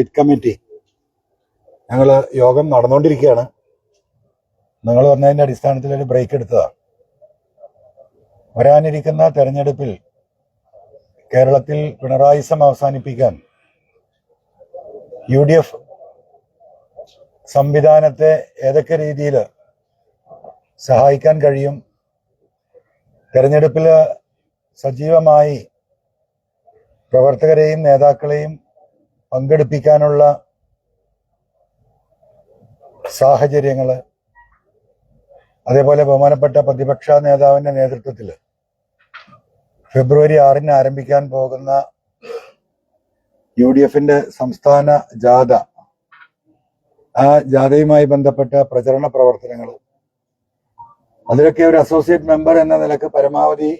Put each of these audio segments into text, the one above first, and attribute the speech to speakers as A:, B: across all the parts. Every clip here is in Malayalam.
A: സ്റ്റേറ്റ് കമ്മിറ്റി ഞങ്ങൾ യോഗം നടന്നുകൊണ്ടിരിക്കുകയാണ് നിങ്ങൾ പറഞ്ഞതിന്റെ അടിസ്ഥാനത്തിൽ ഒരു ബ്രേക്ക് എടുത്തതാണ് വരാനിരിക്കുന്ന തെരഞ്ഞെടുപ്പിൽ കേരളത്തിൽ പിണറായിസം അവസാനിപ്പിക്കാൻ യു ഡി എഫ് സംവിധാനത്തെ ഏതൊക്കെ രീതിയിൽ സഹായിക്കാൻ കഴിയും? തെരഞ്ഞെടുപ്പിൽ സജീവമായി പ്രവർത്തകരെയും നേതാക്കളെയും പങ്കെടുപ്പിക്കാനുള്ള സാഹചര്യങ്ങൾ അതേപോലെ ബഹുമാനപ്പെട്ട പ്രതിപക്ഷ നേതാവിന്റെ നേതൃത്വത്തിൽ ഫെബ്രുവരി ആറിന് ആരംഭിക്കാൻ പോകുന്ന യു ഡി എഫിന്റെ സംസ്ഥാന ജാഥ ആ ജാഥയുമായി ബന്ധപ്പെട്ട പ്രചരണ പ്രവർത്തനങ്ങൾ അതിലൊക്കെ ഒരു അസോസിയേറ്റ് മെമ്പർ എന്ന നിലയ്ക്ക് പരമാവധി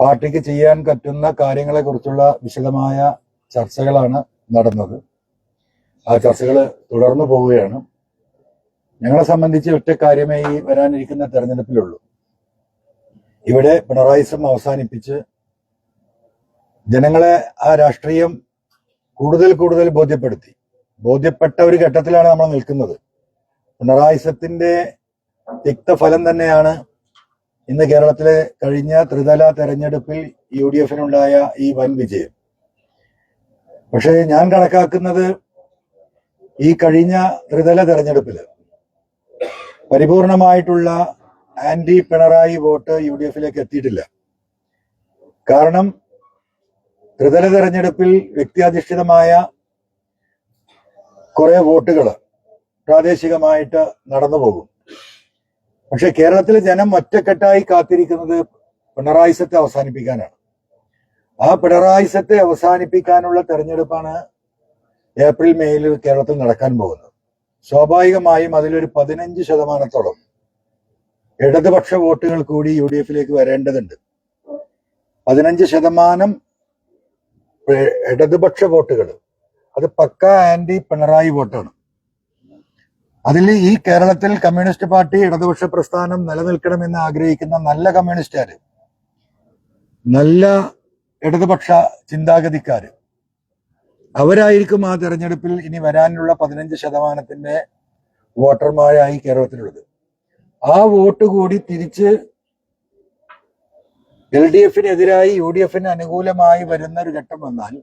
A: പാർട്ടിക്ക് ചെയ്യാൻ പറ്റുന്ന കാര്യങ്ങളെക്കുറിച്ചുള്ള വിശദമായ ചർച്ചകളാണ് നടന്നത്. ആ ചർച്ചകൾ തുടർന്നു പോവുകയാണ്. ഞങ്ങളെ സംബന്ധിച്ച് ഒറ്റ കാര്യമേ ഈ വരാനിരിക്കുന്ന തെരഞ്ഞെടുപ്പിലുള്ളൂ. ഇവിടെ പിണറായിസം അവസാനിപ്പിച്ച് ജനങ്ങളെ ആ രാഷ്ട്രീയം കൂടുതൽ കൂടുതൽ ബോധ്യപ്പെടുത്തി. ബോധ്യപ്പെട്ട ഒരു ഘട്ടത്തിലാണ് നമ്മൾ നിൽക്കുന്നത്. പിണറായിസത്തിന്റെ തിക്തഫലം തന്നെയാണ് ഇന്ന് കേരളത്തിലെ കഴിഞ്ഞ ത്രിതല തെരഞ്ഞെടുപ്പിൽ യു ഡി എഫിനുണ്ടായ ഈ വൻ വിജയം. പക്ഷേ ഞാൻ കണക്കാക്കുന്നത് ഈ കഴിഞ്ഞ ത്രിതല തെരഞ്ഞെടുപ്പിൽ പരിപൂർണമായിട്ടുള്ള anti Pinarayi vote U D എഫിലേക്ക് എത്തിയിട്ടില്ല. കാരണം ത്രിതല തെരഞ്ഞെടുപ്പിൽ വ്യക്തിയധിഷ്ഠിതമായ കുറെ വോട്ടുകൾ പ്രാദേശികമായിട്ട് നടന്നു പോകും. പക്ഷെ കേരളത്തിലെ ജനം ഒറ്റക്കെട്ടായി കാത്തിരിക്കുന്നത് പിണറായി സത്യം അവസാനിപ്പിക്കാനാണ്. ആ പിണറായിസത്തെ അവസാനിപ്പിക്കാനുള്ള തെരഞ്ഞെടുപ്പാണ് ഏപ്രിൽ മെയ്യിൽ കേരളത്തിൽ നടക്കാൻ പോകുന്നത്. സ്വാഭാവികമായും അതിലൊരു പതിനഞ്ച് ശതമാനത്തോളം ഇടതുപക്ഷ വോട്ടുകൾ കൂടി യു ഡി എഫിലേക്ക് വരേണ്ടതുണ്ട്. പതിനഞ്ച് ശതമാനം ഇടതുപക്ഷ വോട്ടുകൾ. അത് പക്ക ആന്റി പിണറായി വോട്ടാണ്. അതിൽ ഈ കേരളത്തിൽ കമ്മ്യൂണിസ്റ്റ് പാർട്ടി ഇടതുപക്ഷ പ്രസ്ഥാനം നിലനിൽക്കണമെന്ന് ആഗ്രഹിക്കുന്ന നല്ല കമ്മ്യൂണിസ്റ്റുകാർ നല്ല ഇടതുപക്ഷ ചിന്താഗതിക്കാർ അവരായിരിക്കും ആ തെരഞ്ഞെടുപ്പിൽ ഇനി വരാനുള്ള പതിനഞ്ച് ശതമാനത്തിന്റെ വോട്ടർമാരായി കേരളത്തിലുള്ളത്. ആ വോട്ട് കൂടി തിരിച്ച് എൽ ഡി എഫിനെതിരായി യു ഡി എഫിന് അനുകൂലമായി വരുന്ന ഒരു ഘട്ടം വന്നാൽ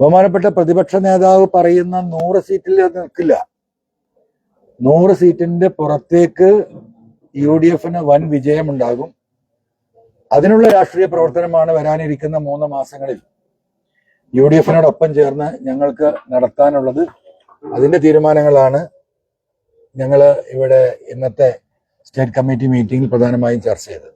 A: ബഹുമാനപ്പെട്ട പ്രതിപക്ഷ നേതാവ് പറയുന്ന നൂറ് സീറ്റിൽ നിൽക്കില്ല. നൂറ് സീറ്റിന്റെ പുറത്തേക്ക് യു ഡി എഫിന് വൻ വിജയമുണ്ടാകും. അതിനുള്ള രാഷ്ട്രീയ പ്രവർത്തനമാണ് വരാനിരിക്കുന്ന മൂന്ന് മാസങ്ങളിൽ യു ഡി എഫിനോടൊപ്പം ചേർന്ന് ഞങ്ങൾക്ക് നടത്താനുള്ളത്. അതിന്റെ തീരുമാനങ്ങളാണ് ഞങ്ങൾ ഇവിടെ ഇന്നത്തെ സ്റ്റേറ്റ് കമ്മിറ്റി മീറ്റിംഗിൽ പ്രധാനമായും ചർച്ച ചെയ്തത്.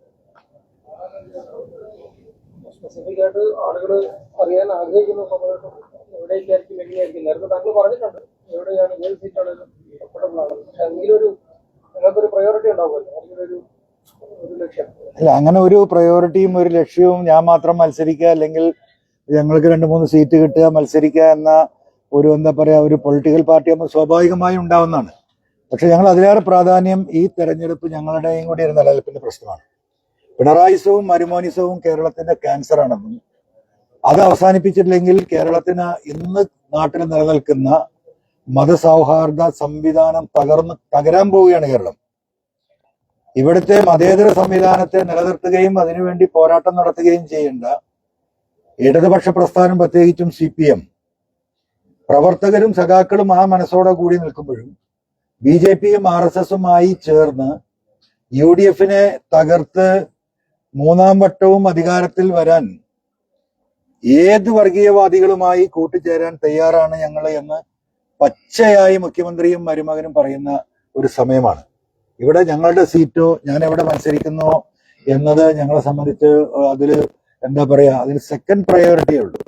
B: ഒരു പ്രയോറിറ്റി ഉണ്ടാവുമല്ലോ.
A: അല്ല അങ്ങനെ ഒരു പ്രയോറിറ്റിയും ഒരു ലക്ഷ്യവും ഞാൻ മാത്രം മത്സരിക്കുക അല്ലെങ്കിൽ ഞങ്ങൾക്ക് രണ്ട് മൂന്ന് സീറ്റ് കിട്ടുക മത്സരിക്കുക എന്ന ഒരു എന്താ പറയാ ഒരു പൊളിറ്റിക്കൽ പാർട്ടി നമ്മൾ സ്വാഭാവികമായും ഉണ്ടാവുന്നതാണ്. പക്ഷെ ഞങ്ങൾ അതിലേറെ പ്രാധാന്യം ഈ തെരഞ്ഞെടുപ്പ് ഞങ്ങളുടെയും കൂടി ഒരു നിലനിൽപ്പിന്റെ പ്രശ്നമാണ്. പിണറായിസവും മരുമോനിസവും കേരളത്തിന്റെ ക്യാൻസറാണെന്നും അത് അവസാനിപ്പിച്ചിട്ടില്ലെങ്കിൽ കേരളത്തിന് ഇന്ന് നാട്ടിൽ നിലനിൽക്കുന്ന മതസൗഹാർദ്ദ സംവിധാനം തകർന്ന് തകരാൻ പോവുകയാണ് കേരളം. ഇവിടുത്തെ മതേതര സംവിധാനത്തെ നിലനിർത്തുകയും അതിനുവേണ്ടി പോരാട്ടം നടത്തുകയും ചെയ്യേണ്ട ഇടതുപക്ഷ പ്രസ്ഥാനം പ്രത്യേകിച്ചും സി പി എം പ്രവർത്തകരും സഖാക്കളും ആ മനസ്സോടെ കൂടി നിൽക്കുമ്പോഴും ബി ജെ പിയും ആർ എസ് എസുമായി ചേർന്ന് യു ഡി എഫിനെ തകർത്ത് മൂന്നാം വട്ടവും അധികാരത്തിൽ വരാൻ ഏത് വർഗീയവാദികളുമായി കൂട്ടുചേരാൻ തയ്യാറാണ് ഞങ്ങൾ എന്ന് പച്ചയായി മുഖ്യമന്ത്രിയും മരുമകനും പറയുന്ന ഒരു സമയമാണ്. ഇവിടെ ഞങ്ങളുടെ സീറ്റോ ഞാൻ എവിടെ മത്സരിക്കുന്നു എന്നത് ഞങ്ങളെ സംബന്ധിച്ച് അതിൽ എന്താ പറയാ അതിന് സെക്കൻഡ് പ്രയോറിറ്റിയേ ഉള്ളൂ.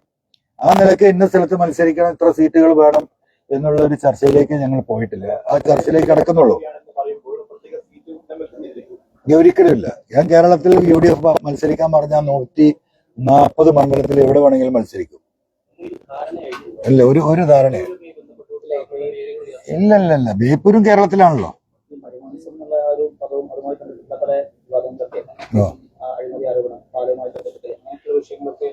A: ആ നിലയ്ക്ക് ഇന്ന സ്ഥലത്ത് മത്സരിക്കണം ഇത്ര സീറ്റുകൾ വേണം എന്നുള്ള ഒരു ചർച്ചയിലേക്ക് ഞങ്ങൾ പോയിട്ടില്ല. ആ ചർച്ചയിലേക്ക് കിടക്കുന്നുള്ളൂ. ഇനി ഒരിക്കലുമില്ല. ഞാൻ കേരളത്തിൽ യു ഡി എഫ് മത്സരിക്കാൻ പറഞ്ഞാൽ നൂറ്റി നാൽപ്പത് മണ്ഡലത്തിൽ എവിടെ വേണമെങ്കിലും മത്സരിക്കും. അല്ല ഒരു ഒരു ധാരണയാണ് ഇല്ല ഇല്ല ഇല്ല ബേപ്പൂരും കേരളത്തിലാണല്ലോ
B: മരുമാനിസം എന്നുള്ള ആ ഒരു പദവും അതുമായി ബന്ധപ്പെട്ട പല വിവാദങ്ങളൊക്കെ
A: ഓ.
B: ആ, അഴിമതി ആരോപണം പാലുമായി ബന്ധപ്പെട്ട് അങ്ങനത്തെ വിഷയങ്ങളൊക്കെ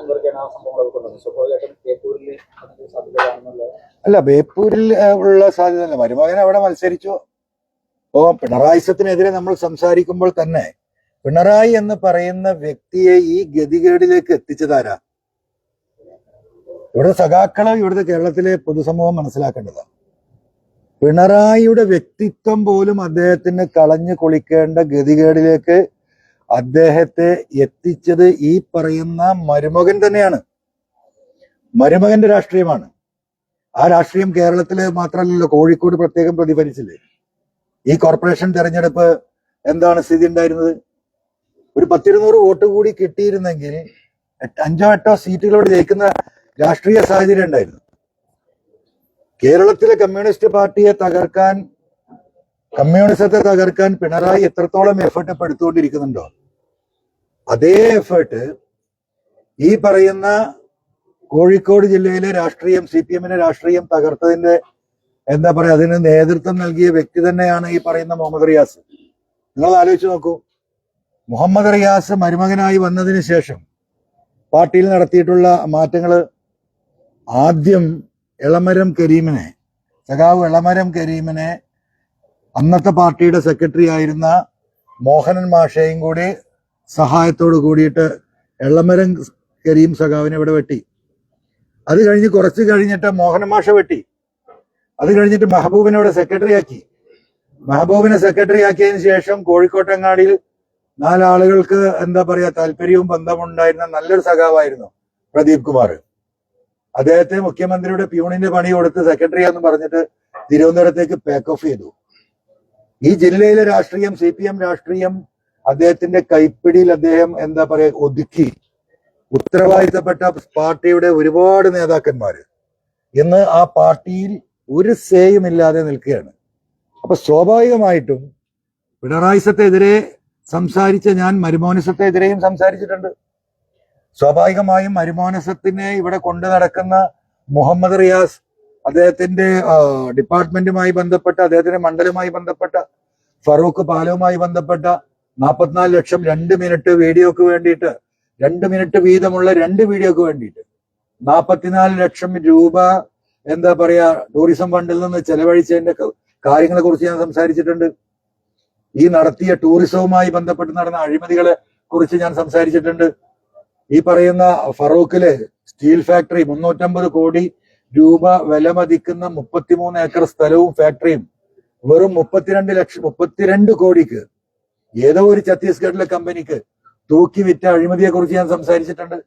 B: അൻവർക്കാണ് ആ
C: സംഭവങ്ങളൊക്കെ കൊണ്ടുവന്നത്. സ്വാഭാവികമായിട്ടും ബേപ്പൂരിൽ അതിന്റെ സാധ്യത കാണുന്നുള്ള
A: അല്ല ബേപ്പൂരിൽ ഉള്ള സാധ്യത അല്ല മരുമകൻ അവിടെ മത്സരിച്ചു. അപ്പോ പിണറായിസത്തിനെതിരെ നമ്മൾ സംസാരിക്കുമ്പോൾ തന്നെ പിണറായി എന്ന് പറയുന്ന വ്യക്തിയെ ഈ ഗതികേടിലേക്ക് എത്തിച്ചതാരാ? ഇവിടെ സഖാക്കൾ ഇവിടുത്തെ കേരളത്തിലെ പൊതുസമൂഹം മനസ്സിലാക്കേണ്ടതാണ്. പിണറായിയുടെ വ്യക്തിത്വം പോലും അദ്ദേഹത്തിന് കളഞ്ഞു കുളിക്കേണ്ട ഗതികേടിലേക്ക് അദ്ദേഹത്തെ എത്തിച്ചത് ഈ പറയുന്ന മരുമകൻ തന്നെയാണ്. മരുമകന്റെ രാഷ്ട്രീയമാണ്. ആ രാഷ്ട്രീയം കേരളത്തിൽ മാത്രമല്ലല്ലോ കോഴിക്കോട് പ്രത്യേകം പ്രതിഫലിച്ചില്ലേ? ഈ കോർപ്പറേഷൻ തെരഞ്ഞെടുപ്പ് എന്താണ് സ്ഥിതി ഉണ്ടായിരുന്നത്? ഒരു പത്തിരുന്നൂറ് വോട്ട് കൂടി കിട്ടിയിരുന്നെങ്കിൽ അഞ്ചോ എട്ടോ സീറ്റുകളോട് ജയിക്കുന്ന രാഷ്ട്രീയ സാഹചര്യം ഉണ്ടായിരുന്നു. കേരളത്തിലെ കമ്മ്യൂണിസ്റ്റ് പാർട്ടിയെ തകർക്കാൻ കമ്മ്യൂണിസത്തെ തകർക്കാൻ പിണറായി എത്രത്തോളം എഫേർട്ട് ഇപ്പൊ എടുത്തുകൊണ്ടിരിക്കുന്നുണ്ടോ? അതേ എഫേർട്ട് ഈ പറയുന്ന കോഴിക്കോട് ജില്ലയിലെ രാഷ്ട്രീയം സി പി എമ്മിന്റെ രാഷ്ട്രീയം തകർത്തതിന്റെ എന്താ പറയാ അതിന് നേതൃത്വം നൽകിയ വ്യക്തി തന്നെയാണ് ഈ പറയുന്ന മുഹമ്മദ് റിയാസ്. നിങ്ങൾ ആലോചിച്ച് നോക്കൂ. മുഹമ്മദ് റിയാസ് മരുമകനായി വന്നതിന് ശേഷം പാർട്ടിയിൽ നടത്തിയിട്ടുള്ള മാറ്റങ്ങൾ ആദ്യം എളമരം കരീമിനെ സഖാവ് എളമരം കരീമിനെ അന്നത്തെ പാർട്ടിയുടെ സെക്രട്ടറി ആയിരുന്ന മോഹനൻ മാഷയും കൂടി സഹായത്തോട് കൂടിയിട്ട് എളമരം കരീം സഖാവിനെ ഇവിടെ വെട്ടി. അത് കഴിഞ്ഞ് കുറച്ച് കഴിഞ്ഞിട്ട് മോഹനൻ മാഷ വെട്ടി. അത് കഴിഞ്ഞിട്ട് മെഹബൂബിനെ ഇവിടെ സെക്രട്ടറി ആക്കി. മെഹബൂബിനെ സെക്രട്ടറി ആക്കിയതിനു ശേഷം കോഴിക്കോട്ടങ്ങാടിയിൽ നാലാളുകൾക്ക് എന്താ പറയാ താല്പര്യവും ബന്ധമുണ്ടായിരുന്ന നല്ലൊരു സഖാവായിരുന്നു പ്രദീപ് കുമാർ. അദ്ദേഹത്തെ മുഖ്യമന്ത്രിയുടെ പ്യൂണിന്റെ പണി കൊടുത്ത് സെക്രട്ടറി എന്ന് പറഞ്ഞിട്ട് തിരുവനന്തപുരത്തേക്ക് പാക്ക് ഓഫ് ചെയ്തു. ഈ ജില്ലയിലെ രാഷ്ട്രീയം സി പി എം രാഷ്ട്രീയം അദ്ദേഹത്തിന്റെ കൈപ്പിടിയിൽ അദ്ദേഹം എന്താ പറയാ ഒതുക്കി. ഉത്തരവാദിത്തപ്പെട്ട പാർട്ടിയുടെ ഒരുപാട് നേതാക്കന്മാര്. ഇന്ന് ആ പാർട്ടിയിൽ ഒരു സേയും ഇല്ലാതെ നിൽക്കുകയാണ്. അപ്പൊ സ്വാഭാവികമായിട്ടും പിണറായിസത്തെതിരെ സംസാരിച്ച ഞാൻ മരുമോനിസത്തെതിരെയും സംസാരിച്ചിട്ടുണ്ട്. സ്വാഭാവികമായും മരുമോനസത്തിനെ ഇവിടെ കൊണ്ടു നടക്കുന്ന മുഹമ്മദ് റിയാസ് അദ്ദേഹത്തിന്റെ ഡിപ്പാർട്ട്മെന്റുമായി ബന്ധപ്പെട്ട അദ്ദേഹത്തിന്റെ മണ്ഡലമായി ബന്ധപ്പെട്ട ഫറൂഖ് പാലവുമായി ബന്ധപ്പെട്ട നാൽപ്പത്തിനാല് ലക്ഷം രണ്ട് മിനിറ്റ് വീഡിയോക്ക് വേണ്ടിയിട്ട് രണ്ട് മിനിറ്റ് വീതമുള്ള രണ്ട് വീഡിയോക്ക് വേണ്ടിയിട്ട് നാൽപ്പത്തിനാല് ലക്ഷം രൂപ എന്താ പറയാ ടൂറിസം ഫണ്ടിൽ നിന്ന് ചെലവഴിച്ചതിന്റെ കാര്യങ്ങളെ കുറിച്ച് ഞാൻ സംസാരിച്ചിട്ടുണ്ട്. ഈ നടത്തിയ ടൂറിസവുമായി ബന്ധപ്പെട്ട് നടന്ന അഴിമതികളെ കുറിച്ച് ഞാൻ സംസാരിച്ചിട്ടുണ്ട്. ഈ പറയുന്ന ഫറൂഖിൽ സ്റ്റീൽ ഫാക്ടറി മുന്നൂറ്റമ്പത് കോടി രൂപ വില മതിക്കുന്ന മുപ്പത്തിമൂന്ന് ഏക്കർ സ്ഥലവും ഫാക്ടറിയും വെറും മുപ്പത്തിരണ്ട് ലക്ഷം മുപ്പത്തിരണ്ട് കോടിക്ക് ഏതോ ഒരു ഛത്തീസ്ഗഡിലെ കമ്പനിക്ക് തൂക്കി വിറ്റ അഴിമതിയെ കുറിച്ച് ഞാൻ സംസാരിച്ചിട്ടുണ്ട്.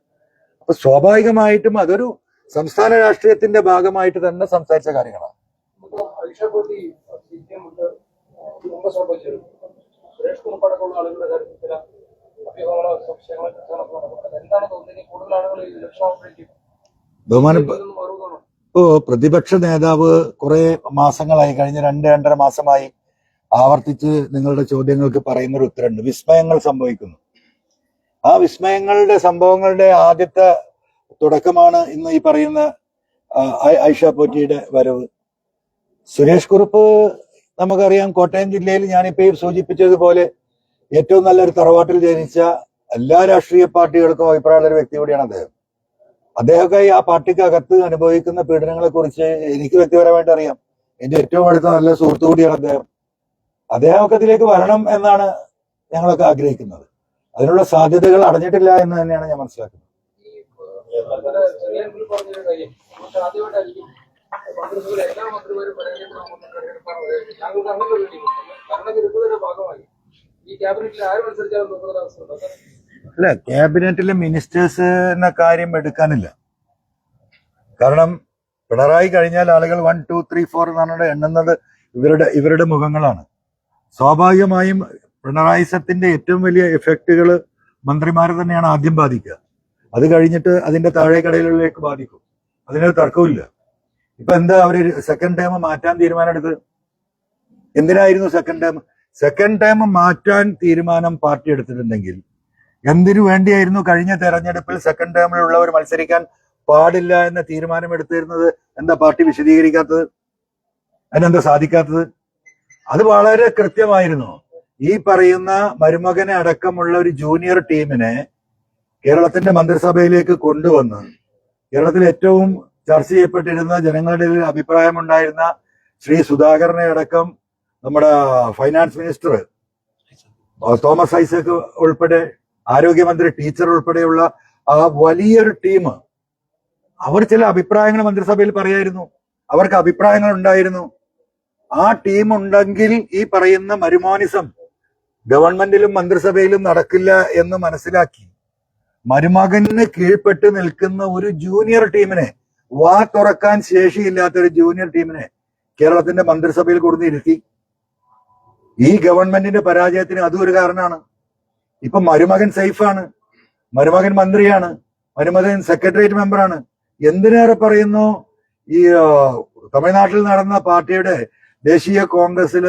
A: അപ്പൊ സ്വാഭാവികമായിട്ടും അതൊരു സംസ്ഥാന രാഷ്ട്രീയത്തിന്റെ ഭാഗമായിട്ട് തന്നെ സംസാരിച്ച കാര്യങ്ങളാണ്.
B: മാറുമെന്നാണ്
A: ഇപ്പോ പ്രതിപക്ഷ നേതാവ് കുറെ മാസങ്ങളായി കഴിഞ്ഞ രണ്ട് രണ്ടര മാസമായി ആവർത്തിച്ച് നിങ്ങളുടെ ചോദ്യങ്ങൾക്ക് പറയുന്ന ഒരു ഉത്തരമുണ്ട്. വിസ്മയങ്ങൾ സംഭവിക്കുന്നു. ആ വിസ്മയങ്ങളുടെ സംഭവങ്ങളുടെ ആദ്യത്തെ തുടക്കമാണ് ഇന്ന് ഈ പറയുന്ന ഐഷ പോറ്റിയുടെ വരവ്. സുരേഷ് കുറുപ്പ് നമുക്കറിയാം കോട്ടയം ജില്ലയിൽ ഞാനിപ്പോ സൂചിപ്പിച്ചതുപോലെ ഏറ്റവും നല്ലൊരു തറവാട്ടിൽ ജനിച്ച എല്ലാ രാഷ്ട്രീയ പാർട്ടികൾക്കും അഭിപ്രായമുള്ള ഒരു വ്യക്തി കൂടിയാണ് അദ്ദേഹം. അദ്ദേഹമൊക്കെ ആ പാർട്ടിക്ക് അകത്ത് അനുഭവിക്കുന്ന പീഡനങ്ങളെ കുറിച്ച് എനിക്ക് വ്യക്തിപരമായിട്ട് അറിയാം. എന്റെ ഏറ്റവും അടുത്ത നല്ല സുഹൃത്തു കൂടിയാണ് അദ്ദേഹം. അദ്ദേഹമൊക്കെ ഇതിലേക്ക് വരണം എന്നാണ് ഞങ്ങളൊക്കെ ആഗ്രഹിക്കുന്നത്. അതിനുള്ള സാധ്യതകൾ അടഞ്ഞിട്ടില്ല എന്ന് തന്നെയാണ് ഞാൻ മനസ്സിലാക്കുന്നത്.
B: മന്ത്രിമാരും ഞങ്ങൾക്ക് അങ്ങനെ ഭാഗമായി
A: അല്ല ക്യാബിനറ്റിലെ മിനിസ്റ്റേഴ്സ് എന്ന കാര്യം എടുക്കാനില്ല. കാരണം പിണറായി കഴിഞ്ഞാൽ ആളുകൾ വൺ ടു ത്രീ ഫോർ എന്നാണ് എണ്ണുന്നത് ഇവരുടെ ഇവരുടെ മുഖങ്ങളാണ്. സ്വാഭാവികമായും പിണറായി സത്തിന്റെ ഏറ്റവും വലിയ എഫക്റ്റുകൾ മന്ത്രിമാരെ തന്നെയാണ് ആദ്യം ബാധിക്കുക. അത് കഴിഞ്ഞിട്ട് അതിന്റെ താഴേക്കടയിലേക്ക് ബാധിക്കും. അതിനൊരു തർക്കമില്ല ഇപ്പൊ എന്താ അവർ സെക്കൻഡ് ടൈം മാറ്റാൻ തീരുമാനമെടുത്ത്? എന്തിനായിരുന്നു സെക്കൻഡ് ടൈം സെക്കൻഡ് ടൈം മാറ്റാൻ തീരുമാനം പാർട്ടി എടുത്തിട്ടുണ്ടെങ്കിൽ എന്തിനു വേണ്ടിയായിരുന്നു കഴിഞ്ഞ തെരഞ്ഞെടുപ്പിൽ സെക്കൻഡ് ടേമിലുള്ളവർ മത്സരിക്കാൻ പാടില്ല എന്ന തീരുമാനം എടുത്തിരുന്നത്? എന്താ പാർട്ടി വിശദീകരിക്കാത്തത്? അതിനെന്താ സാധിക്കാത്തത്? അത് വളരെ കൃത്യമായിരുന്നു. ഈ പറയുന്ന മരുമകനെ അടക്കമുള്ള ഒരു ജൂനിയർ ടീമിനെ കേരളത്തിന്റെ മന്ത്രിസഭയിലേക്ക് കൊണ്ടുവന്ന് കേരളത്തിൽ ഏറ്റവും ചർച്ച ചെയ്യപ്പെട്ടിരുന്ന ജനങ്ങളുടെ അഭിപ്രായമുണ്ടായിരുന്ന ശ്രീ സുധാകരനെ അടക്കം നമ്മുടെ ഫൈനാൻസ് മിനിസ്റ്റർ തോമസ് ഐസക് ഉൾപ്പെടെ ആരോഗ്യമന്ത്രി ടീച്ചർ ഉൾപ്പെടെയുള്ള ആ വലിയൊരു ടീം അവർ ചില അഭിപ്രായങ്ങൾ മന്ത്രിസഭയിൽ പറയായിരുന്നു. അവർക്ക് അഭിപ്രായങ്ങൾ ഉണ്ടായിരുന്നു. ആ ടീം ഉണ്ടെങ്കിൽ ഈ പറയുന്ന മരുമോനിസം ഗവൺമെന്റിലും മന്ത്രിസഭയിലും നടക്കില്ല എന്ന് മനസ്സിലാക്കി മരുമകന് കീഴ്പ്പെട്ട് നിൽക്കുന്ന ഒരു ജൂനിയർ ടീമിനെ വാ തുറക്കാൻ ശേഷിയില്ലാത്ത ഒരു ജൂനിയർ ടീമിനെ കേരളത്തിന്റെ മന്ത്രിസഭയിൽ കൊടുത്തിരുത്തി ഈ ഗവൺമെന്റിന്റെ പരാജയത്തിന് അതും ഒരു കാരണമാണ്. ഇപ്പൊ മരുമകൻ സേഫാണ് മരുമകൻ മന്ത്രിയാണ് മരുമകൻ സെക്രട്ടേറിയറ്റ് മെമ്പറാണ്. എന്തിനേറെ പറയുന്നു? ഈ തമിഴ്നാട്ടിൽ നടന്ന പാർട്ടിയുടെ ദേശീയ കോൺഗ്രസിൽ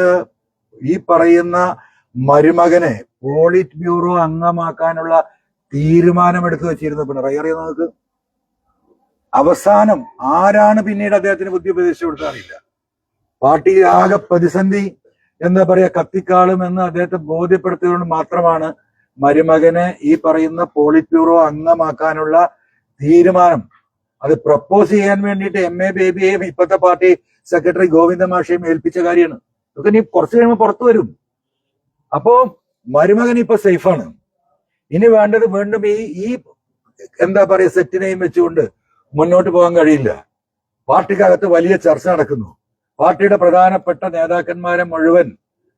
A: ഈ പറയുന്ന മരുമകനെ പോളിറ്റ് ബ്യൂറോ അംഗമാക്കാനുള്ള തീരുമാനമെടുത്തു വെച്ചിരുന്നു പിണറായി. അറിയുന്നത് നമുക്ക് അവസാനം ആരാണ് പിന്നീട് അദ്ദേഹത്തിന് ബുദ്ധി ഉപദേശിച്ചു കൊടുക്കാറില്ല അറിയില്ല. പാർട്ടി ആകെ പ്രതിസന്ധി എന്താ പറയാ കത്തിക്കാളും എന്ന് അദ്ദേഹത്തെ ബോധ്യപ്പെടുത്തിയതുകൊണ്ട് മാത്രമാണ് മരുമകനെ ഈ പറയുന്ന പോളിറ്റ്യൂറോ അംഗമാക്കാനുള്ള തീരുമാനം. അത് പ്രപ്പോസ് ചെയ്യാൻ വേണ്ടിയിട്ട് എം എ ബേബിയെയും ഇപ്പോഴത്തെ പാർട്ടി സെക്രട്ടറി ഗോവിന്ദ മാഷയും ഏൽപ്പിച്ച കാര്യമാണ്. ഇതൊക്കെ ഇനി കുറച്ച് കഴിയുമ്പോൾ പുറത്തു വരും. അപ്പോ മരുമകൻ ഇപ്പൊ സേഫാണ് ഇനി വേണ്ടത് വീണ്ടും ഈ ഈ എന്താ പറയുക സെറ്റിനെയും വെച്ചുകൊണ്ട് മുന്നോട്ട് പോകാൻ കഴിയില്ല. പാർട്ടിക്കകത്ത് വലിയ ചർച്ച നടക്കുന്നു. പാർട്ടിയുടെ പ്രധാനപ്പെട്ട നേതാക്കന്മാരെ മുഴുവൻ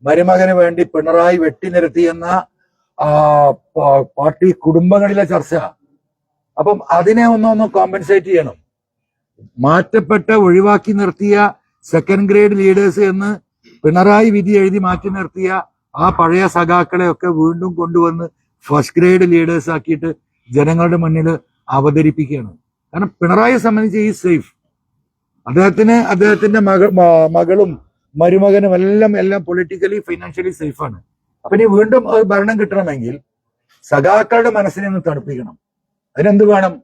A: മരുമകന് വേണ്ടി പിണറായി വെട്ടിനിരത്തി എന്ന പാർട്ടി കുടുംബങ്ങളിലെ ചർച്ച. അപ്പം അതിനെ ഒന്നൊന്ന് കോമ്പൻസേറ്റ് ചെയ്യണം. മാറ്റപ്പെട്ട ഒഴിവാക്കി നിർത്തിയ സെക്കൻഡ് ഗ്രേഡ് ലീഡേഴ്സ് എന്ന് പിണറായി വിധി എഴുതി മാറ്റി നിർത്തിയ ആ പഴയ സഖാക്കളെ ഒക്കെ വീണ്ടും കൊണ്ടുവന്ന് ഫസ്റ്റ് ഗ്രേഡ് ലീഡേഴ്സ് ആക്കിയിട്ട് ജനങ്ങളുടെ മുന്നിൽ അവതരിപ്പിക്കുകയാണ്. കാരണം പിണറായിയെ സംബന്ധിച്ച് ഈ സേഫ് അദ്ദേഹത്തിന് അദ്ദേഹത്തിന്റെ മക മകളും മരുമകനും എല്ലാം എല്ലാം പൊളിറ്റിക്കലി ഫൈനാൻഷ്യലി സേഫാണ് അപ്പൊ ഇനി വീണ്ടും ഒരു ഭരണം കിട്ടണമെങ്കിൽ സഖാക്കളുടെ മനസ്സിനെ ഒന്ന് തണുപ്പിക്കണം. അതിനെന്ത് വേണം?